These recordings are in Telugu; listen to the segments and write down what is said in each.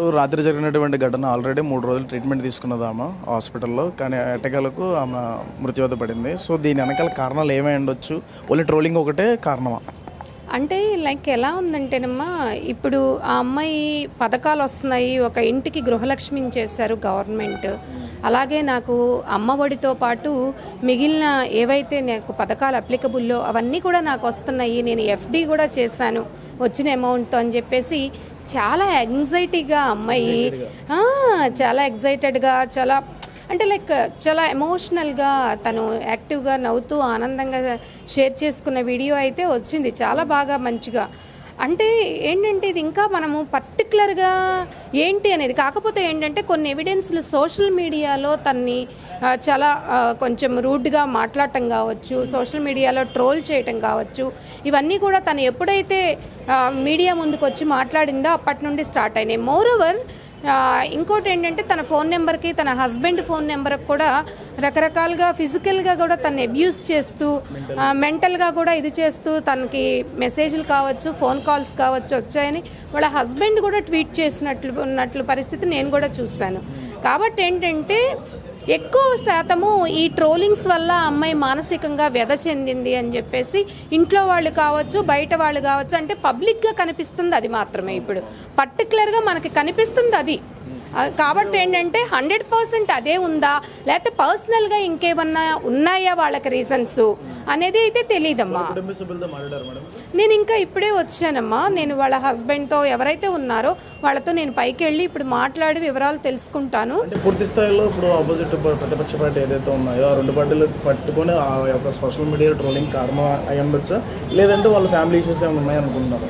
ఇప్పుడు రాత్రి జరిగినటువంటి ఘటన ఆల్రెడీ మూడు రోజులు ట్రీట్మెంట్ తీసుకున్నది ఆమె హాస్పిటల్లో. కానీ ఎటకలకు ఆమె మృత్యువత పడింది. సో దీని వెనకాల కారణాలు ఏమై ఉండొచ్చు? ఓన్లీ ట్రోలింగ్ ఒకటే కారణమా? అంటే లైక్ ఎలా ఉందంటేనమ్మా ఇప్పుడు ఆ అమ్మాయి పథకాలు వస్తున్నాయి. ఒక ఇంటికి గృహలక్ష్మిని చేశారు గవర్నమెంట్. అలాగే నాకు అమ్మఒడితో పాటు మిగిలిన ఏవైతే నాకు పథకాలు అప్లికబుల్లో అవన్నీ కూడా నాకు వస్తున్నాయి నేను ఎఫ్డి కూడా చేశాను వచ్చిన అమౌంట్తో అని చెప్పేసి చాలా యాంగ్జైటీగా అమ్మాయి చాలా ఎగ్జైటెడ్గా చాలా అంటే లైక్ చాలా ఎమోషనల్గా తను యాక్టివ్గా నవ్వుతూ ఆనందంగా షేర్ చేసుకున్న వీడియో అయితే వచ్చింది చాలా బాగా మంచిగా. అంటే ఏంటంటే ఇది ఇంకా మనము పర్టికులర్గా ఏంటి అనేది కాకపోతే ఏంటంటే కొన్ని ఎవిడెన్స్లు సోషల్ మీడియాలో తన్ని చాలా కొంచెం రూడ్గా మాట్లాడటం కావచ్చు సోషల్ మీడియాలో ట్రోల్ చేయటం కావచ్చు ఇవన్నీ కూడా తను ఎప్పుడైతే మీడియా ముందుకు వచ్చి మాట్లాడిందో అప్పటి నుండి స్టార్ట్ అయినాయి. మోర్ ఓవర్ ఇంకోటి ఏంటంటే తన ఫోన్ నెంబర్కి తన హస్బెండ్ ఫోన్ నెంబర్కి కూడా రకరకాలుగా ఫిజికల్గా కూడా తను అబ్యూస్ చేస్తూ మెంటల్గా కూడా ఇది చేస్తూ తనకి మెసేజ్లు కావచ్చు ఫోన్ కాల్స్ కావచ్చు వచ్చాయని వాళ్ళ హస్బెండ్ కూడా ట్వీట్ చేసినట్లు ఉన్నట్లు పరిస్థితి నేను కూడా చూశాను. కాబట్టి ఏంటంటే ఎక్కువ శాతము ఈ ట్రోలింగ్స్ వల్ల అమ్మాయి మానసికంగా వ్యధ చెందింది అని చెప్పేసి ఇంట్లో వాళ్ళు కావచ్చు బయట వాళ్ళు కావచ్చు అంటే పబ్లిక్గా కనిపిస్తుంది అది మాత్రమే. ఇప్పుడు పర్టికులర్గా మనకి కనిపిస్తుంది అది. కాబట్టి ఏంటంటే హండ్రెడ్ పర్సెంట్ అదే ఉందా? లేకపోతే పర్సనల్గా ఇంకేమన్నా ఉన్నాయా వాళ్ళకి రీజన్స్? అనేది అయితే తెలియదమ్మా నేను ఇంకా ఇప్పుడే వచ్చానమ్మా. నేను వాళ్ళ హస్బెండ్తో ఎవరైతే ఉన్నారో వాళ్ళతో నేను పైకి వెళ్ళి ఇప్పుడు మాట్లాడి వివరాలు తెలుసుకుంటాను. పూర్తి స్థాయిలో ఇప్పుడు ఆపోజిట్ ప్రతిపక్ష పార్టీ ఏదైతే ఉన్నాయో ఆ రెండు పార్టీలు పట్టుకొని ఆ యొక్క సోషల్ మీడియా ట్రోలింగ్ కారణం అయి ఉండొచ్చా? లేదంటే వాళ్ళ ఫ్యామిలీ ఇష్యూస్ ఏమైనా ఉన్నాయనుకుంటున్నారు?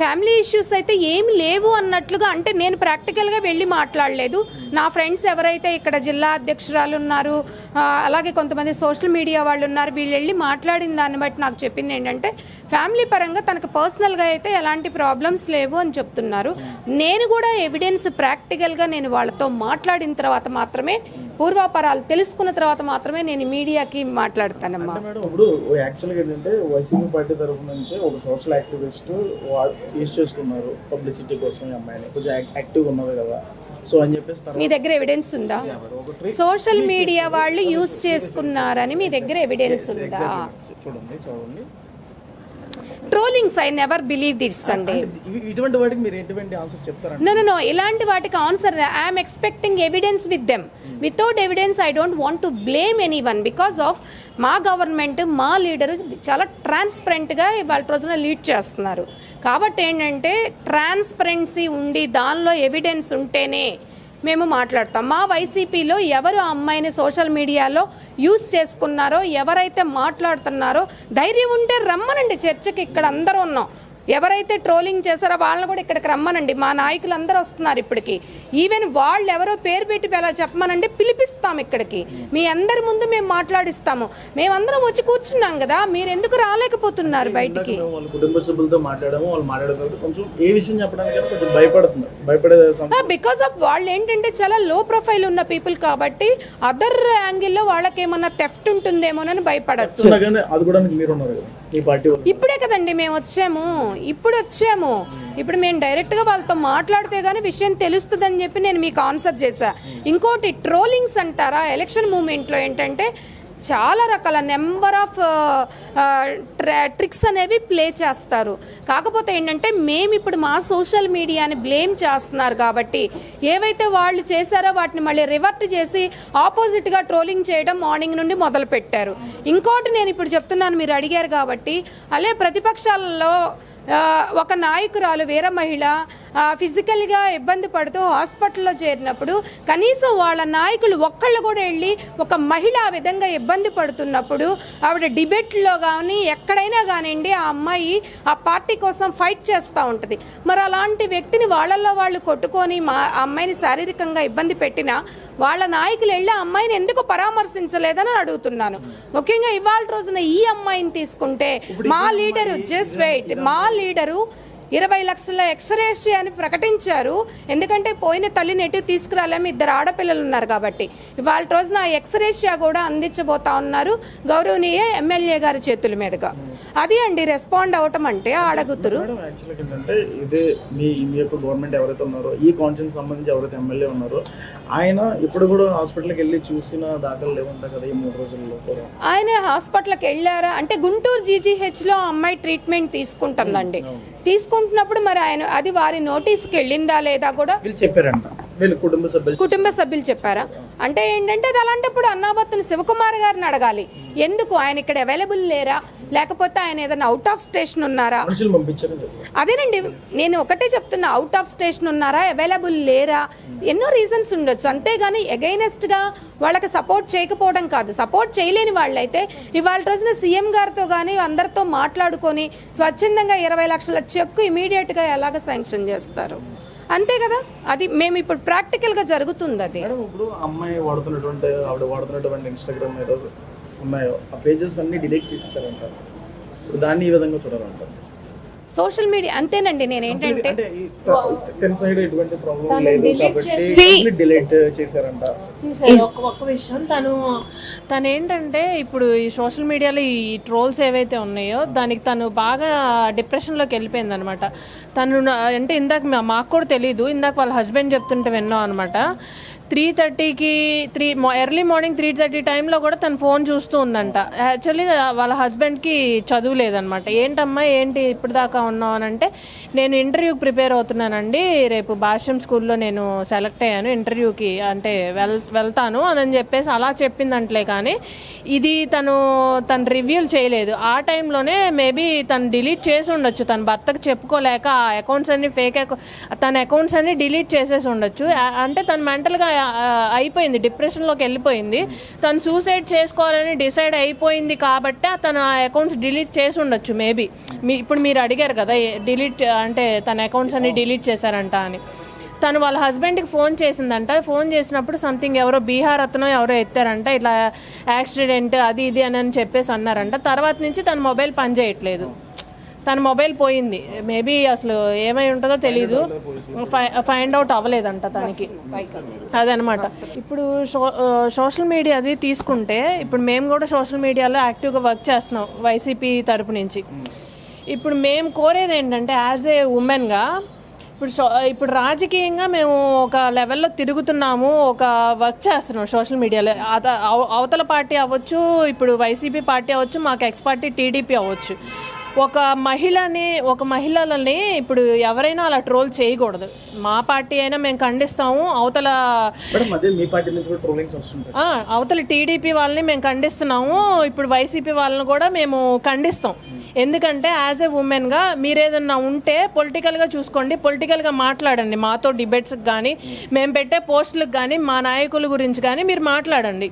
ఫ్యామిలీ ఇష్యూస్ అయితే ఏమి లేవు అన్నట్లుగా అంటే నేను ప్రాక్టికల్గా వెళ్ళి మాట్లాడలేదు. నా ఫ్రెండ్స్ ఎవరైతే ఇక్కడ జిల్లా అధ్యక్షురాలు ఉన్నారు అలాగే కొంతమంది సోషల్ మీడియా వాళ్ళు ఉన్నారు వీళ్ళు వెళ్ళి మాట్లాడిన దాన్ని బట్టి నాకు చెప్పింది ఏంటంటే ఫ్యామిలీ పరంగా తనకు పర్సనల్గా అయితే ఎలాంటి ప్రాబ్లమ్స్ లేవు అని చెప్తున్నారు. నేను కూడా ఎవిడెన్స్ ప్రాక్టికల్గా నేను వాళ్ళతో మాట్లాడిన తర్వాత మాత్రమే పూర్వాపరాలు తెలుసుకున్న తర్వాత మాత్రమే నేను మీడియాకి మాట్లాడతానమ్మా. ఇప్పుడు యాక్చువల్గా ఏంటంటే వైసీపీ పార్టీ తరఫు నుంచి ఒక సోషల్ యాక్టివిస్ట్ యూజ్ చేసుకున్నారు పబ్లిసిటీ కోసం అమ్మాయిని. కొంచెం యాక్టివ్గా ఉన్నది కదా. సో అని చెప్పేసి మీ దగ్గర ఎవిడెన్స్ ఉందా? సోషల్ మీడియా వాళ్ళు యూజ్ చేసుకున్నారని మీ దగ్గర ఎవిడెన్స్ ఉందా? చూడండి చదవండి trollings I never believe this అండి ఇవి- ఇటువంటి వాటికి మీరు ఎటువంటి ఆన్సర్ చెప్తారంటే నో నో నో ఇలాంటి వాటికి answer I'm expecting evidence with them without evidence I don't want to blame anyone because of మా గవర్నమెంట్ మా లీడర్ చాలా ట్రాన్స్పరెంట్గా ఇవాళ రోజున లీడ్ చేస్తున్నారు. కాబట్టి ఏంటంటే ట్రాన్స్పరెన్సీ ఉండి దానిలో ఎవిడెన్స్ ఉంటేనే మేము మాట్లాడతాం. మా వైసీపీలో ఎవరు ఆ అమ్మాయిని సోషల్ మీడియాలో యూజ్ చేసుకున్నారో ఎవరైతే మాట్లాడుతున్నారో ధైర్యం ఉంటే రమ్మనండి చర్చకి. ఇక్కడ అందరూ ఉన్నాం. ఎవరైతే ట్రోలింగ్ చేశారో వాళ్ళని కూడా ఇక్కడికి రమ్మనండి. మా నాయకులు అందరూ వస్తున్నారు ఇప్పటికి. ఈవెన్ వాళ్ళు ఎవరో పేరు పెట్టి ఎలా చెప్పమనండి పిలిపిస్తాం ఇక్కడికి. మీ అందరి ముందు మేము మాట్లాడిస్తాము. మేమందరం వచ్చి కూర్చున్నాం కదా మీరు ఎందుకు రాలేకపోతున్నారు బయటికి? మేము వాళ్ళ కుటుంబ సభ్యులతో మాట్లాడాము వాళ్ళు మాట్లాడేటప్పుడు కొంచెం ఏ విషయం చెప్పడానికి కొంచెం భయపడుతున్నారు. భయపడే సం- బికాస్ ఆఫ్ వాళ్ళు ఏంటంటే చాలా లో ప్రొఫైల్ ఉన్న పీపుల్ కాబట్టి అదర్ యాంగిల్లో వాళ్ళకి ఏమన్నా థెఫ్ట్ ఉంటుందేమోనని భయపడచ్చు. అది కూడా మీరు ఉన్నారు కదా. ఇప్పుడే కదండి మేము వచ్చాము. ఇప్పుడు వచ్చాము. ఇప్పుడు మేము డైరెక్ట్గా వాళ్ళతో మాట్లాడితే గానీ విషయం తెలుస్తుందని చెప్పి నేను మీకు ఆన్సర్ చేశా. ఇంకోటి ట్రోలింగ్స్ అంటారా? ఎలక్షన్ మూమెంట్లో ఏంటంటే చాలా రకాల నెంబర్ ఆఫ్ ట్రిక్స్ అనేవి ప్లే చేస్తారు. కాకపోతే ఏంటంటే మేము ఇప్పుడు మా సోషల్ మీడియాని బ్లేమ్ చేస్తున్నారు కాబట్టి ఏవైతే వాళ్ళు చేశారో వాటిని మళ్ళీ రివర్ట్ చేసి ఆపోజిట్గా ట్రోలింగ్ చేయడం మార్నింగ్ నుండి మొదలు పెట్టారు ఇంకోటి నేను ఇప్పుడు చెప్తున్నాను మీరు అడిగారు కాబట్టి అలే ప్రతిపక్షాలలో ఒక నాయకురాలు వీర మహిళ ఫిజికల్గా ఇబ్బంది పడుతూ హాస్పిటల్లో చేరినప్పుడు కనీసం వాళ్ళ నాయకులు ఒక్కళ్ళు కూడా వెళ్ళి ఒక మహిళ ఆ విధంగా ఇబ్బంది పడుతున్నప్పుడు ఆవిడ డిబేట్లో కానీ ఎక్కడైనా కానివ్వండి ఆ అమ్మాయి ఆ పార్టీ కోసం ఫైట్ చేస్తూ ఉంటుంది. మరి అలాంటి వ్యక్తిని వాళ్ళల్లో వాళ్ళు కొట్టుకొని మా అమ్మాయిని శారీరకంగా ఇబ్బంది పెట్టినా వాళ్ళ నాయకులు వెళ్ళి ఆ అమ్మాయిని ఎందుకు పరామర్శించలేదని అడుగుతున్నాను. ముఖ్యంగా ఇవాళ రోజున ఈ అమ్మాయిని తీసుకుంటే మా లీడరు జస్ట్ వెయిట్ మా లీడరు ఇరవై లక్షల ఎక్స్రేషి అని ప్రకటించారు. ఎందుకంటే పోయిన తల్లిని ఎటు తీసుకురాలేము ఇద్దరు ఆడపిల్లలు ఉన్నారు కాబట్టి. ఇవాళ రోజున ఆ ఎక్స్రేషియా కూడా అందించబోతా ఉన్నారు గౌరవనీయ ఎమ్మెల్యే గారి చేతుల మీదుగా. అది అండి రెస్పాండ్ అవటం అంటే ఆడగుతురు. మేడం యాక్చువల్గా ఏంటంటే ఇదే మీ మీ యొక్క గవర్నమెంట్ ఎవరైతే ఉన్నారో ఈ కాన్షియన్స్ సంబంధించి ఎవరైతే ఎమ్మెల్యే ఉన్నారో ఆయన ఇప్పుడు కూడా హాస్పిటల్కి వెళ్ళి చూసిన దాఖలు లేవంట కదా ఈ మూడు రోజుల్లో ఆయన హాస్పిటల్కి వెళ్ళారా? అంటే గుంటూరు జీజీహెచ్లో అమ్మాయి ట్రీట్మెంట్ తీసుకుంటుందండి. తీసుకుంటున్నప్పుడు మరి ఆయన అది వారి నోటీస్కి వెళ్ళిందా లేదా కూడా చెప్పారంట. కుటుంబ సభ్యులు కుటుంబ సభ్యులు చెప్పారా? అంటే ఏంటంటే అది అలాంటప్పుడు అన్నాబత్తుని శివకుమార్ గారిని అడగాలి. ఎందుకు? ఆయన ఇక్కడ అవైలబుల్ లేరా? లేకపోతే ఆయన ఏదైనా అవుట్ ఆఫ్ స్టేషన్ ఉన్నారా? అదేనండి నేను ఒకటే చెప్తున్నా అవుట్ ఆఫ్ స్టేషన్ ఉన్నారా? అవైలబుల్ లేరా? ఎన్నో రీజన్స్ ఉండొచ్చు. అంతేగాని అగైనెస్ట్గా వాళ్ళకి సపోర్ట్ చేయకపోవడం కాదు. సపోర్ట్ చేయలేని వాళ్ళైతే ఇవాళ రోజున సీఎం గారితో కానీ అందరితో మాట్లాడుకొని స్వచ్ఛందంగా ఇరవై లక్షల చెక్కు ఇమీడియట్గా ఎలాగ శాంక్షన్ చేస్తారు? అంతే కదా? అది మేము ఇప్పుడు ప్రాక్టికల్గా జరుగుతుంది అది. ఇప్పుడు అమ్మాయి వాడుతున్నటువంటి ఆవిడ వాడుతున్నటువంటి ఇన్స్టాగ్రామ్ ఏదో ఉన్నాయో ఆ పేజెస్ అన్ని డిలీట్ చేసేసారంట. ఇప్పుడు దాన్ని ఈ విధంగా చూడాలంటారు సోషల్ మీడియా అంతేనండి నేను ఏంటంటే ఒక్క ఒక్క విషయం తను తను ఏంటంటే ఇప్పుడు ఈ సోషల్ మీడియాలో ఈ ట్రోల్స్ ఏవైతే ఉన్నాయో దానికి తను బాగా డిప్రెషన్లోకి వెళ్ళిపోయింది అనమాట తను అంటే ఇందాక మాకు కూడా తెలియదు ఇందాక వాళ్ళ హస్బెండ్ చెప్తుంటే విన్నాం అనమాట. త్రీ థర్టీకి three early morning three thirty టైంలో కూడా తను ఫోన్ చూస్తూ ఉందంట. యాక్చువల్లీ వాళ్ళ హస్బెండ్కి చదువు లేదనమాట ఏంటమ్మా ఏంటి ఇప్పుడు దాకా ఉన్నావు అని అంటే నేను ఇంటర్వ్యూకి ప్రిపేర్ అవుతున్నానండి. రేపు భాష్యం స్కూల్లో నేను సెలెక్ట్ అయ్యాను ఇంటర్వ్యూకి అంటే వెల్ వెళ్తాను అని చెప్పేసి అలా చెప్పిందంటలే కానీ ఇది తను తను రివ్యూలు చేయలేదు. ఆ టైంలోనే మేబీ తను డిలీట్ చేసి ఉండొచ్చు. తన భర్తకు చెప్పుకోలేక ఆ అకౌంట్స్ అన్ని ఫేక్ తన అకౌంట్స్ అన్ని డిలీట్ చేసేసి ఉండొచ్చు. అంటే తను మెంటల్గా అయిపోయింది డిప్రెషన్లోకి వెళ్ళిపోయింది. తను సూసైడ్ చేసుకోవాలని డిసైడ్ అయిపోయింది కాబట్టి తన అకౌంట్స్ డిలీట్ చేసి ఉండొచ్చు మేబీ మీ ఇప్పుడు మీరు అడిగారు కదా డిలీట్ అంటే తన అకౌంట్స్ అన్ని డిలీట్ చేశారంట అని. తను వాళ్ళ హస్బెండ్కి ఫోన్ చేసిందంట. ఫోన్ చేసినప్పుడు సంథింగ్ ఎవరో బీహార్ అతను ఎవరో ఎత్తారంట. ఇట్లా యాక్సిడెంట్ అది ఇది అని అని చెప్పేసి అన్నారంట. తర్వాత నుంచి తన మొబైల్ పనిచేయట్లేదు తన మొబైల్ పోయింది. మేబీ అసలు ఏమై ఉంటుందో తెలీదు. ఫైండ్ అవుట్ అవ్వలేదంట తనకి. అదనమాట. ఇప్పుడు సోషల్ మీడియా అది తీసుకుంటే ఇప్పుడు మేము కూడా సోషల్ మీడియాలో యాక్టివ్గా వర్క్ చేస్తున్నాం వైసీపీ తరపు నుంచి. ఇప్పుడు మేము కోరేది ఏంటంటే యాజ్ ఏ ఉమెన్గా ఇప్పుడు ఇప్పుడు రాజకీయంగా మేము ఒక లెవెల్లో తిరుగుతున్నాము ఒక వర్క్ చేస్తున్నాం సోషల్ మీడియాలో. అవతల పార్టీ అవ్వచ్చు ఇప్పుడు వైసీపీ పార్టీ అవ్వచ్చు మాకు ఎక్స్ పార్టీ టీడీపీ అవ్వచ్చు. ఒక మహిళని ఒక మహిళలని ఇప్పుడు ఎవరైనా అలా ట్రోల్ చేయకూడదు. మా పార్టీ అయినా మేము ఖండిస్తాము అవతల అవతల టీడీపీ వాళ్ళని మేము ఖండిస్తున్నాము ఇప్పుడు వైసీపీ వాళ్ళని కూడా మేము ఖండిస్తాం. ఎందుకంటే యాజ్ ఎ ఉమెన్గా మీరు ఏదన్నా ఉంటే పొలిటికల్గా చూసుకోండి పొలిటికల్గా మాట్లాడండి. మాతో డిబేట్స్కి కానీ మేము పెట్టే పోస్టులకు కానీ మా నాయకుల గురించి కానీ మీరు మాట్లాడండి.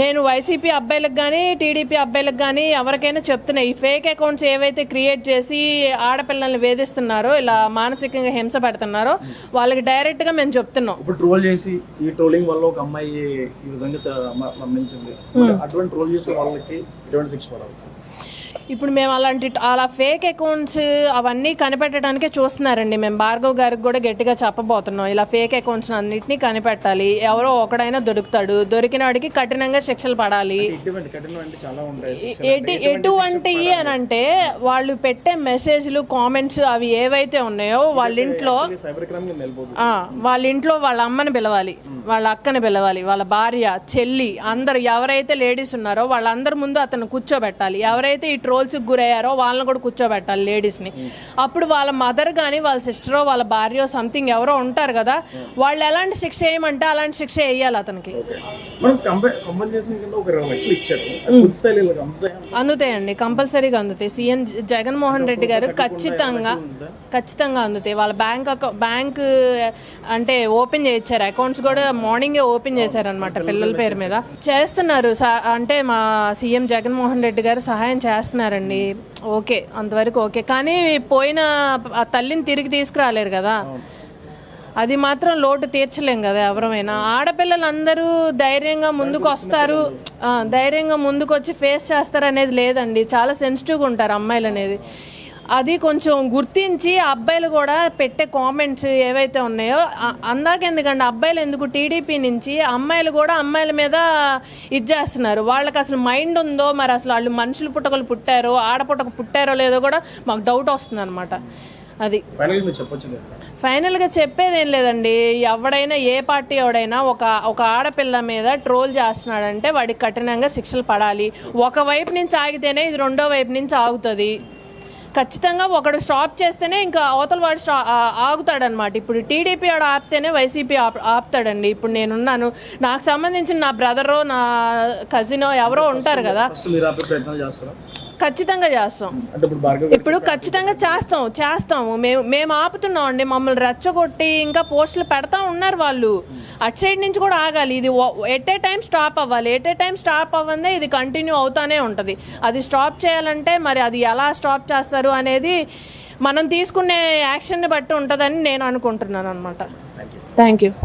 నేను వైసీపీ అబ్బాయిలకు కానీ టీడీపీ అబ్బాయిలకు కానీ ఎవరికైనా చెప్తున్నా ఈ ఫేక్ అకౌంట్స్ ఏవైతే క్రియేట్ చేసి ఆడపిల్లల్ని వేధిస్తున్నారో ఇలా మానసికంగా హింస పెడుతున్నారో వాళ్ళకి డైరెక్ట్గా మేము చెప్తున్నాం. ఇప్పుడు ట్రోల్ చేసి ఈ ట్రోలింగ్ వల్ల ఒక అమ్మాయి ఈ విధంగా మరణించింది. అటువంటి ట్రోల్ చేసే వాళ్ళకి ఎటువంటి శిక్ష పడాలి? ఇప్పుడు మేము అలాంటి అలా ఫేక్ అకౌంట్స్ అవన్నీ కనిపెట్టడానికే చూస్తున్నారండి. మేము భార్గవ్ గారికి కూడా గట్టిగా చెప్పబోతున్నాం. ఇలా ఫేక్ అకౌంట్స్ అన్నిటినీ కనిపెట్టాలి. ఎవరో ఒకడైనా దొరుకుతాడు. దొరికిన వాడికి కఠినంగా శిక్షలు పడాలి. ఎటువంటి అని అంటే వాళ్ళు పెట్టే మెసేజ్లు కామెంట్స్ అవి ఏవైతే ఉన్నాయో వాళ్ళ ఇంట్లో వాళ్ళ ఇంట్లో వాళ్ళ అమ్మని పిలవాలి. వాళ్ళ అక్కని పిలవాలి. వాళ్ళ భార్య చెల్లి అందరు ఎవరైతే లేడీస్ ఉన్నారో వాళ్ళందరి ముందు అతను కూర్చోబెట్టాలి. ఎవరైతే ఈ ట్రోల్స్ గురయ్యారో వాళ్ళని కూడా కూర్చోబెట్టాలి లేడీస్ని. అప్పుడు వాళ్ళ మదర్ కానీ వాళ్ళ సిస్టరో వాళ్ళ భార్యో సంథింగ్ ఎవరో ఉంటారు కదా వాళ్ళు ఎలాంటి శిక్ష వేయమంటే అలాంటి శిక్ష వేయాలి అతనికి. అందుతాయా? అందుతాయండి కంపల్సరీగా అందుతాయి. సీఎం జగన్మోహన్ రెడ్డి గారు ఖచ్చితంగా ఖచ్చితంగా అందుతాయి. వాళ్ళ బ్యాంక్ అకౌంట్ బ్యాంక్ అంటే ఓపెన్ చేయించారు అకౌంట్స్ కూడా మార్నింగే ఓపెన్ చేశారనమాట పిల్లల పేరు మీద. చేస్తున్నారు అంటే మా సీఎం జగన్మోహన్ రెడ్డి గారు సహాయం చేస్తున్నారండి. ఓకే అంతవరకు ఓకే. కానీ పోయిన ఆ తల్లిని తిరిగి తీసుకురాలేరు కదా. అది మాత్రం లోటు తీర్చలేం కదా ఎవరమైనా. ఆడపిల్లలు అందరూ ధైర్యంగా ముందుకు వస్తారు. ధైర్యంగా ముందుకు వచ్చి ఫేస్ చేస్తారు అనేది లేదండి. చాలా సెన్సిటివ్గా ఉంటారు అమ్మాయిలు అనేది అది కొంచెం గుర్తించి అబ్బాయిలు కూడా పెట్టే కామెంట్స్ ఏవైతే ఉన్నాయో అందాక ఎందుకంటే అబ్బాయిలు ఎందుకు టీడీపీ నుంచి అమ్మాయిలు కూడా అమ్మాయిల మీద ఇది చేస్తున్నారు. వాళ్ళకి అసలు మైండ్ ఉందో మరి అసలు వాళ్ళు మనుషులు పుట్టకలు పుట్టారో ఆడపుట్టక పుట్టారో లేదో కూడా మాకు డౌట్ వస్తుంది అనమాట అది ఫైనల్గా చెప్పేది ఏం లేదండి. ఎవడైనా ఏ పార్టీ ఎవడైనా ఒక ఒక ఆడపిల్ల మీద ట్రోల్ చేస్తున్నాడంటే వాడికి కఠినంగా శిక్షలు పడాలి. ఒక వైపు నుంచి ఆగితేనే ఇది రెండో వైపు నుంచి ఆగుతుంది. ఖచ్చితంగా ఒకడు స్టాప్ చేస్తేనే ఇంకా అవతల వాడు స్టా ఆగుతాడనమాట. ఇప్పుడు టీడీపీ ఆడ ఆపితేనే వైసీపీ ఆప్ ఆపుతాడండి. ఇప్పుడు నేనున్నాను. నాకు సంబంధించిన నా బ్రదరో నా కజినో ఎవరో ఉంటారు కదా. ఖచ్చితంగా చేస్తాం. ఇప్పుడు ఖచ్చితంగా చేస్తాం చేస్తాము. మేము మేము ఆపుతున్నాం అండి మమ్మల్ని రెచ్చగొట్టి ఇంకా పోస్టులు పెడతా ఉన్నారు వాళ్ళు. అటు సైడ్ నుంచి కూడా ఆగాలి. ఇది ఎట్ ఏ టైం స్టాప్ అవ్వాలి. ఎట్ ఏ టైం స్టాప్ అవ్వందే ఇది కంటిన్యూ అవుతానే ఉంటుంది. అది స్టాప్ చేయాలంటే మరి అది ఎలా స్టాప్ చేస్తారు అనేది మనం తీసుకునే యాక్షన్ని బట్టి ఉంటుందని నేను అనుకుంటున్నాను అనమాట థ్యాంక్ యూ